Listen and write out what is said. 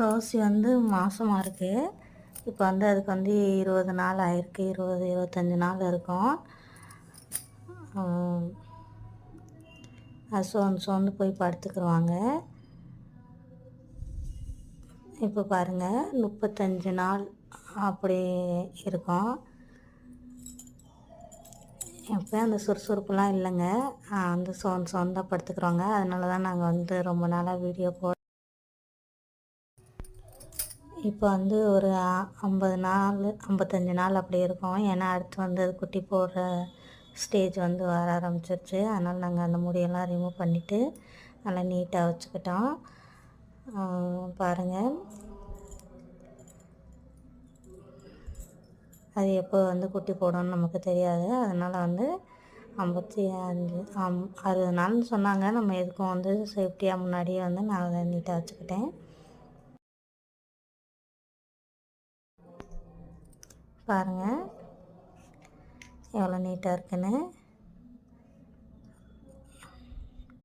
Rousey வந்து மாதமாக இருக்குது இப்போ வந்து அதுக்கு வந்து இருபது நாள் ஆயிருக்கு. இருபது இருபத்தஞ்சி நாள் இருக்கும். அது சோர்ந்து சோர்ந்து போய் படுத்துக்குருவாங்க. இப்போ பாருங்கள் முப்பத்தஞ்சு நாள் அப்படி இருக்கும். இப்போ அந்த சுறுசுறுப்புலாம் இல்லைங்க. அந்த சோன் சோன் தான் படுத்துக்கிறோங்க அதனால தான் நாங்கள் வந்து ரொம்ப நாளாக வீடியோ போ இப்போ வந்து ஒரு ஐம்பது நாள் ஐம்பத்தஞ்சு நாள் அப்படி இருக்கும். ஏன்னா அடுத்து வந்து அது குட்டி போடுற ஸ்டேஜ் வந்து வர ஆரம்பிச்சிருச்சு. அதனால் நாங்கள் அந்த முடியெல்லாம் ரிமூவ் பண்ணிவிட்டு நல்லா நீட்டாக வச்சுக்கிட்டோம். பாருங்கள் அது எப்போ வந்து குட்டி போடணும்னு நமக்கு தெரியாது. அதனால் வந்து ஐம்பத்தி அஞ்சு அம் அறுபது நாள்னு சொன்னாங்க. நம்ம எதுக்கும் வந்து சேஃப்டியாக முன்னாடியே வந்து நான் அதை நீட்டாக வச்சுக்கிட்டேன். பாருங்கள் எவ்வளோ நீட்டாக இருக்குன்னு.